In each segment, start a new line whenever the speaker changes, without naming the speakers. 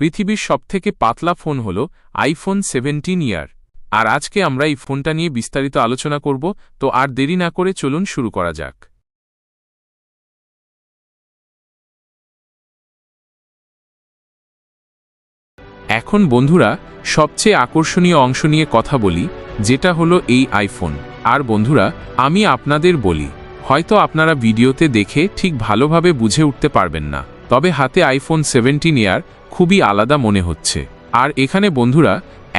পৃথিবীর সবথেকে পাতলা ফোন হল আইফোন সেভেন্টিন ইয়ার। আর আজকে আমরা এই ফোনটা নিয়ে বিস্তারিত আলোচনা করব, তো আর দেরি না করে চলুন শুরু করা যাক। এখন বন্ধুরা, সবচেয়ে আকর্ষণীয় অংশ নিয়ে কথা বলি, যেটা হলো এই আইফোন। আর বন্ধুরা, আমি আপনাদের বলি, হয়তো আপনারা ভিডিওতে দেখে ঠিক ভালোভাবে বুঝে উঠতে পারবেন না। তবে হাতে আইফোন সেভেন্টিন ইয়ার খুবই আলাদা মনে হচ্ছে। আর এখানে বন্ধুরা,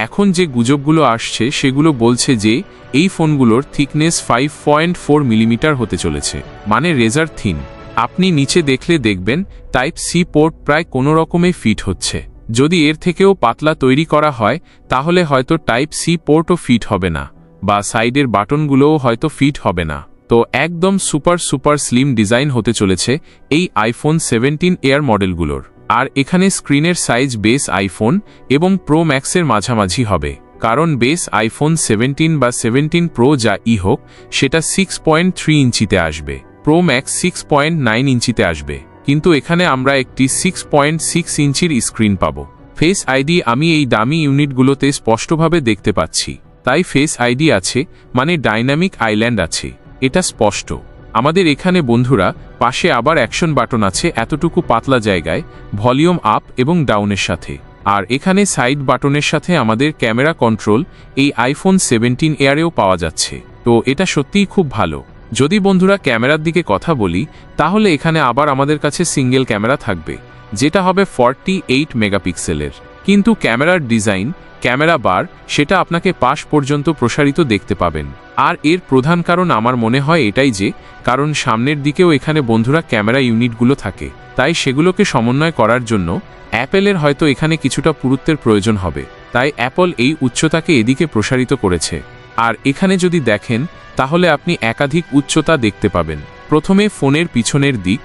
এখন যে গুজবগুলো আসছে, সেগুলো বলছে যে, এই ফোনগুলোর thickness five point four millimetre হতে চলেছে মানে রেজার থিন আপনি নিচে দেখলে দেখবেন টাইপ সি পোর্ট প্রায় কোনো রকমে ফিট হচ্ছে। যদি এর থেকেও পাতলা তৈরি করা হয়, তাহলে হয়তো টাইপ সি পোর্টও ফিট হবে না, বা সাইডের বাটনগুলোও হয়তো ফিট হবে না। তো একদম সুপার সুপার স্লিম ডিজাইন হতে চলেছে এই আইফোন সেভেন্টিন এয়ার মডেলগুলোর। আর এখানে স্ক্রিনের সাইজ বেস আইফোন এবং প্রো ম্যাক্সের মাঝামাঝি হবে। কারণ বেস আইফোন সেভেন্টিন বা সেভেন্টিন প্রো যা ই হোক, সেটা সিক্স পয়েন্ট থ্রি ইঞ্চিতে আসবে। Pro Max six point nine ইঞ্চিতে আসবে। কিন্তু এখানে আমরা একটি সিক্স পয়েন্ট সিক্স ইঞ্চির স্ক্রিন পাব। ফেস আইডি আমি এই দামি ইউনিটগুলোতে স্পষ্টভাবে দেখতে পাচ্ছি। তাই ফেস আইডি আছে মানে ডাইনামিক আইল্যান্ড আছে। এটা স্পষ্ট। আমাদের এখানে বন্ধুরা, পাশে আবার অ্যাকশন বাটন আছে এতটুকু পাতলা জায়গায়, ভলিউম আপ এবং ডাউনের সাথে। আর এখানে সাইড বাটনের সাথে আমাদের ক্যামেরা কন্ট্রোল এই আইফোন সেভেন্টিন এয়ারেও পাওয়া যাচ্ছে। তো এটা সত্যিই খুব ভালো। যদি বন্ধুরা ক্যামেরার দিকে কথা বলি, তাহলে এখানে আবার আমাদের কাছে সিঙ্গেল ক্যামেরা থাকবে, যেটা হবে ফর্টি এইট মেগাপিক্সেলের। কিন্তু ক্যামেরার ডিজাইন, ক্যামেরা বার, সেটা আপনাকে পাশ পর্যন্ত প্রসারিত দেখতে পাবেন। আর এর প্রধান কারণ আমার মনে হয় এটাই যে, কারণ সামনের দিকেও এখানে বন্ধুরা ক্যামেরা ইউনিটগুলো থাকে। তাই সেগুলোকে সমন্বয় করার জন্য অ্যাপেলের হয়তো এখানে কিছুটা পুরুত্বের প্রয়োজন হবে। তাই অ্যাপল এই উচ্চতাকে এদিকে প্রসারিত করেছে। আর এখানে যদি দেখেন, তাহলে আপনি একাধিক উচ্চতা দেখতে পাবেন। প্রথমে ফোনের পিছনের দিক,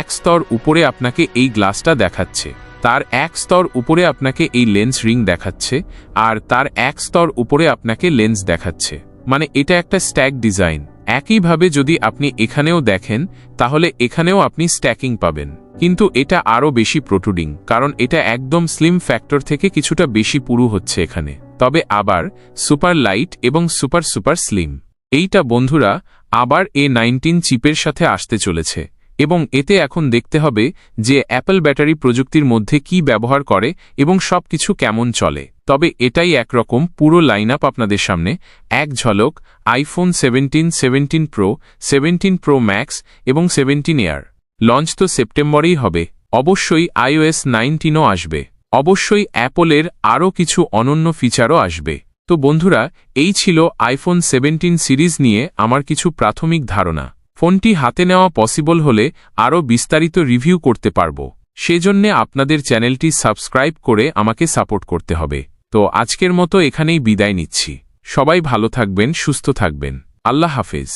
এক স্তর উপরে আপনাকে এই গ্লাসটা দেখাচ্ছে। তার এক স্তর উপরে আপনাকে এই লেন্স রিং দেখাচ্ছে, আর তার এক স্তর উপরে আপনাকে লেন্স দেখাচ্ছে। মানে এটা একটা স্ট্যাক ডিজাইন। একইভাবে যদি আপনি এখানেও দেখেন, তাহলে এখানেও আপনি স্ট্যাকিং পাবেন। কিন্তু এটা আরও বেশি প্রোটুডিং, কারণ এটা একদম স্লিম ফ্যাক্টর থেকে কিছুটা বেশি পুরু হচ্ছে এখানে। তবে আবার, সুপার লাইট এবং সুপার সুপার স্লিম। এইটা বন্ধুরা, আবার এ নাইনটিন চিপের সাথে আসতে চলেছে। এবং এতে এখন দেখতে হবে যে অ্যাপল ব্যাটারি প্রযুক্তির মধ্যে কি ব্যবহার করে এবং সব কিছু কেমন চলে। তবে এটাই একরকম পুরো লাইন আপ আপনাদের সামনে। এক ঝলক iPhone seventeen seventeen Pro seventeen Pro Max এবং সেভেন্টিন এয়ার লঞ্চ তো সেপ্টেম্বরেই হবে। অবশ্যই আইওএস নাইনটিনও আসবে। অবশ্যই অ্যাপলের আরও কিছু অনন্য ফিচারও আসবে। তো বন্ধুরা, এই ছিল আইফোন সেভেন্টিন সিরিজ নিয়ে আমার কিছু প্রাথমিক ধারণা। ফোনটি হাতে নেওয়া পসিবল হলে আরও বিস্তারিত রিভিউ করতে পারব। সেজন্যে আপনাদের চ্যানেলটি সাবস্ক্রাইব করে আমাকে সাপোর্ট করতে হবে। তো আজকের মতো এখানেই বিদায় নিচ্ছি। সবাই ভালো থাকবেন, সুস্থ থাকবেন। আল্লাহ হাফেজ।